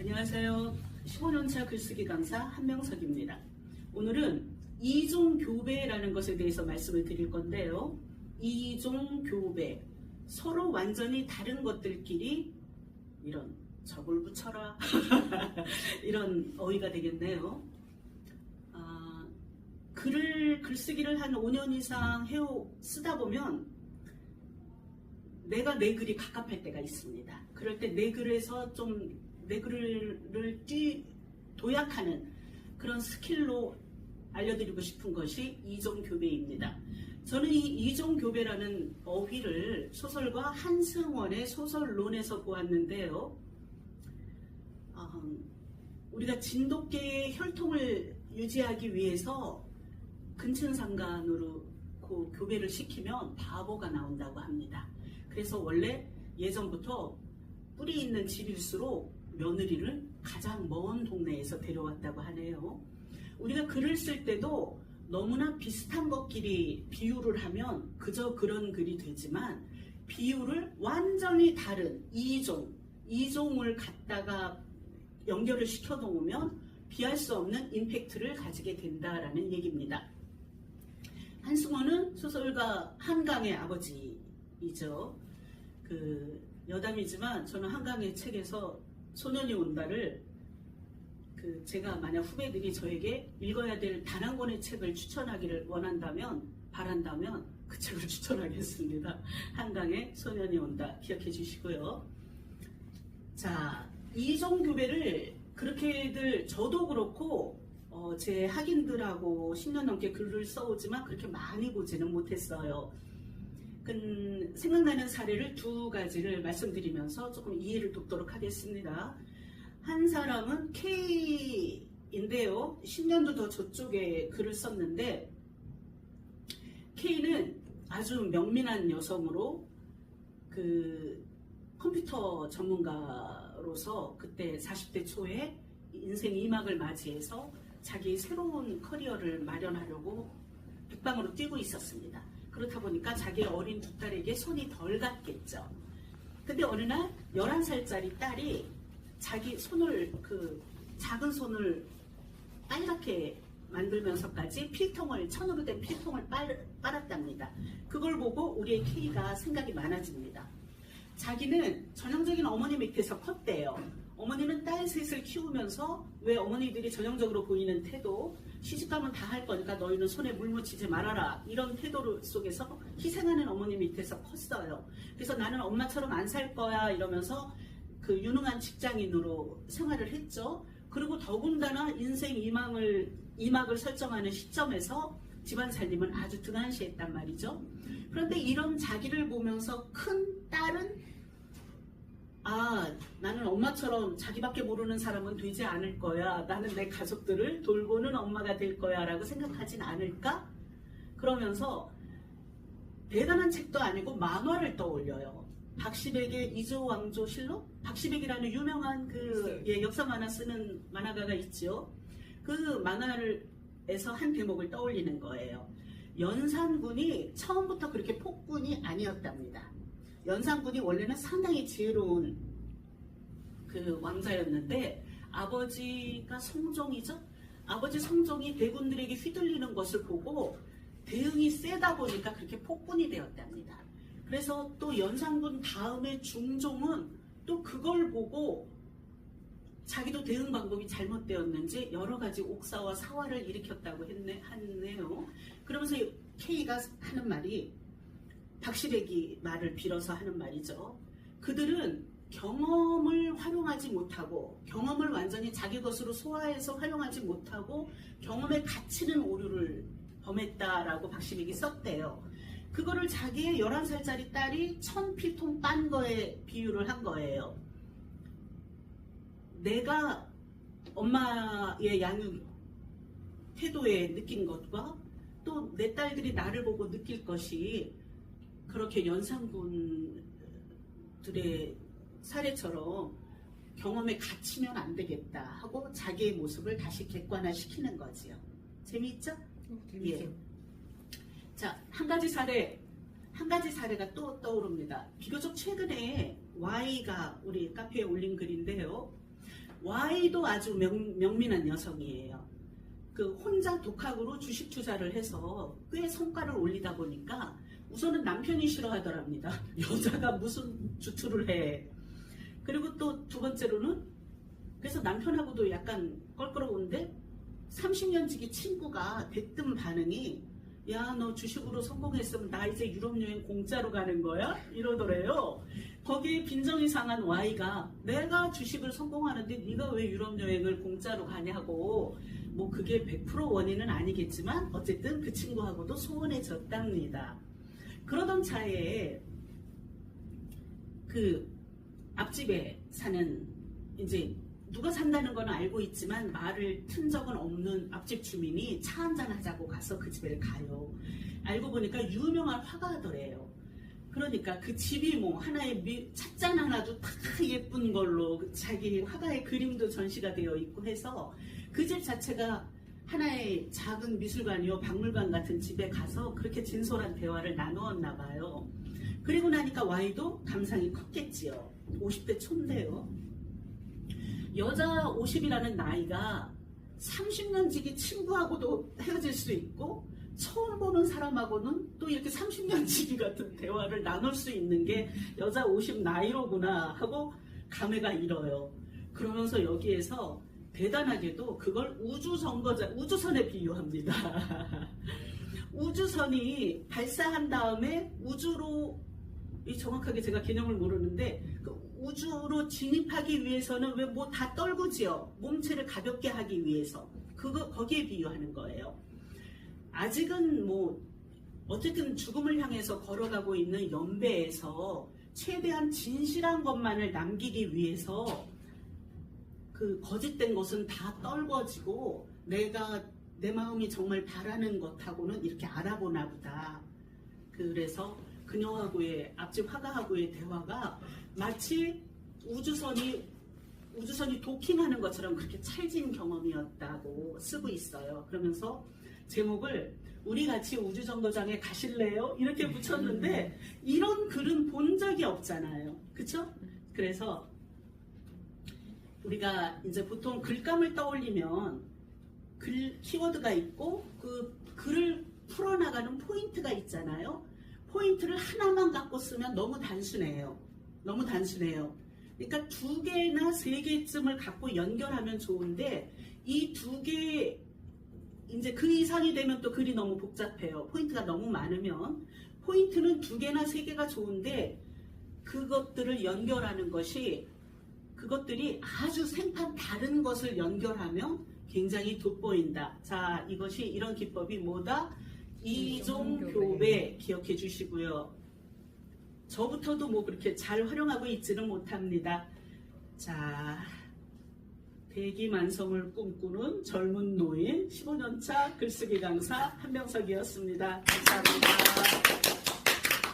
안녕하세요. 15년차 글쓰기 강사 한명석입니다. 오늘은 이종 교배라는 것에 대해서 말씀을 드릴 건데요. 이종 교배. 서로 완전히 다른 것들끼리 이런 적을 붙여라. 이런 어휘가 되겠네요. 아, 글을, 글쓰기를 한 5년 이상 해오, 쓰다 보면 내가 내 글이 갑갑할 때가 있습니다. 그럴 때 내 글에서 좀 내 글을 뛰, 도약하는 그런 스킬로 알려드리고 싶은 것이 이종교배입니다. 저는 이 이종교배라는 어휘를 소설가 한승원의 소설론에서 보았는데요. 어, 우리가 진돗개의 혈통을 유지하기 위해서 근친상간으로 그 교배를 시키면 바보가 나온다고 합니다. 그래서 원래 예전부터 뿌리 있는 집일수록 며느리를 가장 먼 동네에서 데려왔다고 하네요. 우리가 글을 쓸 때도 너무나 비슷한 것끼리 비유를 하면 그저 그런 글이 되지만 비유를 완전히 다른 이종, 이종을 갖다가 연결을 시켜 놓으면 비할 수 없는 임팩트를 가지게 된다라는 얘기입니다. 한승원은 소설가 한강의 아버지이죠. 그 여담이지만 저는 한강의 책에서 소년이 온다를 그 제가 만약 후배들이 저에게 읽어야 될 단 한 권의 책을 추천하기를 원한다면 바란다면 그 책을 추천하겠습니다. 한강의 소년이 온다 기억해 주시고요. 자 이종교배를 그렇게들 저도 그렇고 어, 제 학인들하고 10년 넘게 글을 써오지만 그렇게 많이 보지는 못했어요. 그, 생각나는 사례를 두 가지를 말씀드리면서 조금 이해를 돕도록 하겠습니다. 한 사람은 K인데요. 10년도 더 저쪽에 글을 썼는데 K는 아주 명민한 여성으로 그 컴퓨터 전문가로서 그때 40대 초에 인생 2막을 맞이해서 자기 새로운 커리어를 마련하려고 백방으로 뛰고 있었습니다. 그렇다 보니까 자기 어린 두 딸에게 손이 덜 갔겠죠. 근데 어느 날 11살짜리 딸이 자기 손을 그 작은 손을 빨갛게 만들면서까지 필통을 천으로 된 필통을 빨, 빨았답니다. 그걸 보고 우리의 K가 생각이 많아집니다. 자기는 전형적인 어머니 밑에서 컸대요. 어머니는 딸 셋을 키우면서 왜 어머니들이 전형적으로 보이는 태도 시집가면 다 할 거니까 너희는 손에 물 묻히지 말아라 이런 태도 속에서 희생하는 어머니 밑에서 컸어요. 그래서 나는 엄마처럼 안 살 거야 이러면서 그 유능한 직장인으로 생활을 했죠. 그리고 더군다나 인생 이망을 이막을 설정하는 시점에서 집안 살림은 아주 등한시했단 말이죠. 그런데 이런 자기를 보면서 큰 딸은 아, 나는 엄마처럼 자기밖에 모르는 사람은 되지 않을 거야. 나는 내 가족들을 돌보는 엄마가 될 거야. 라고 생각하진 않을까? 그러면서 대단한 책도 아니고 만화를 떠올려요. 박시백의 이조 왕조 실록? 박시백이라는 유명한 그 예, 역사 만화 쓰는 만화가가 있죠. 그 만화를에서 한 대목을 떠올리는 거예요. 연산군이 처음부터 그렇게 폭군이 아니었답니다. 연산군이 원래는 상당히 지혜로운 그 왕자였는데 아버지가 성종이죠. 아버지 성종이 대군들에게 휘둘리는 것을 보고 대응이 세다 보니까 그렇게 폭군이 되었답니다. 그래서 또 연산군 다음에 중종은 또 그걸 보고 자기도 대응 방법이 잘못되었는지 여러 가지 옥사와 사화를 일으켰다고 했네, 하네요. 그러면서 K가 하는 말이 박시백이 말을 빌어서 하는 말이죠. 그들은 경험을 활용하지 못하고 경험을 완전히 자기 것으로 소화해서 활용하지 못하고 경험에 갇히는 오류를 범했다라고 박시백이 썼대요. 그거를 자기의 11살짜리 딸이 천 필통 빤 거에 비유를 한 거예요. 내가 엄마의 양육 태도에 느낀 것과 또 내 딸들이 나를 보고 느낄 것이 그렇게 연산군들의 사례처럼 경험에 갇히면 안 되겠다 하고 자기의 모습을 다시 객관화시키는 거지요. 재미있죠? 예. 자, 한 가지 사례, 한 가지 사례가 또 떠오릅니다. 비교적 최근에 Y가 우리 카페에 올린 글인데요. Y도 아주 명, 명민한 여성이에요. 그 혼자 독학으로 주식 투자를 해서 꽤 성과를 올리다 보니까 우선은 남편이 싫어하더랍니다. 여자가 무슨 주투를 해. 그리고 또 두 번째로는 그래서 남편하고도 약간 껄끄러운데 30년 지기 친구가 대뜸 반응이 야 너 주식으로 성공했으면 나 이제 유럽 여행 공짜로 가는 거야? 이러더래요. 거기에 빈정이 상한 Y가 내가 주식을 성공하는데 네가 왜 유럽 여행을 공짜로 가냐고 뭐 그게 100% 원인은 아니겠지만 어쨌든 그 친구하고도 소원해졌답니다. 그러던 차에 그 앞집에 사는 이제 누가 산다는 건 알고 있지만 말을 튼 적은 없는 앞집 주민이 차 한잔 하자고 가서 그 집에 가요. 알고 보니까 유명한 화가더래요. 그러니까 그 집이 뭐 하나의 미, 찻잔 하나도 다 예쁜 걸로 그 자기 화가의 그림도 전시가 되어 있고 해서 그 집 자체가 하나의 작은 미술관이요 박물관 같은 집에 가서 그렇게 진솔한 대화를 나누었나 봐요. 그리고 나니까 Y도 감상이 컸겠지요. 50대 초인데요. 여자 50이라는 나이가 30년 지기 친구하고도 헤어질 수 있고 처음 보는 사람하고는 또 이렇게 30년 지기 같은 대화를 나눌 수 있는 게 여자 50 나이로구나 하고 감회가 일어요. 그러면서 여기에서 대단하게도 그걸 우주선거자, 우주선에 비유합니다. 우주선이 발사한 다음에 우주로 이 정확하게 제가 개념을 모르는데 그 우주로 진입하기 위해서는 왜 뭐 다 떨구지요 몸체를 가볍게 하기 위해서 그거 거기에 비유하는 거예요. 아직은 뭐 어쨌든 죽음을 향해서 걸어가고 있는 연배에서 최대한 진실한 것만을 남기기 위해서 그 거짓된 것은 다 떨궈지고 내가 내 마음이 정말 바라는 것하고는 이렇게 알아보나 보다. 그래서 그녀하고의 앞집 화가하고의 대화가 마치 우주선이 우주선이 도킹하는 것처럼 그렇게 찰진 경험이었다고 쓰고 있어요. 그러면서 제목을 우리 같이 우주정거장에 가실래요? 이렇게 붙였는데 이런 글은 본 적이 없잖아요. 그쵸? 그래서 우리가 이제 보통 글감을 떠올리면 글 키워드가 있고 그 글을 풀어나가는 포인트가 있잖아요. 포인트를 하나만 갖고 쓰면 너무 단순해요. 너무 단순해요. 그러니까 두 개나 세 개쯤을 갖고 연결하면 좋은데 이 두 개 이제 그 이상이 되면 또 글이 너무 복잡해요. 포인트가 너무 많으면 포인트는 두 개나 세 개가 좋은데 그것들을 연결하는 것이 그것들이 아주 생판 다른 것을 연결하면 굉장히 돋보인다. 자, 이것이 이런 기법이 뭐다? 이종교배 기억해 주시고요. 저부터도 뭐 그렇게 잘 활용하고 있지는 못합니다. 자, 대기만성을 꿈꾸는 젊은 노인 15년차 글쓰기 강사 한명석이었습니다. 감사합니다.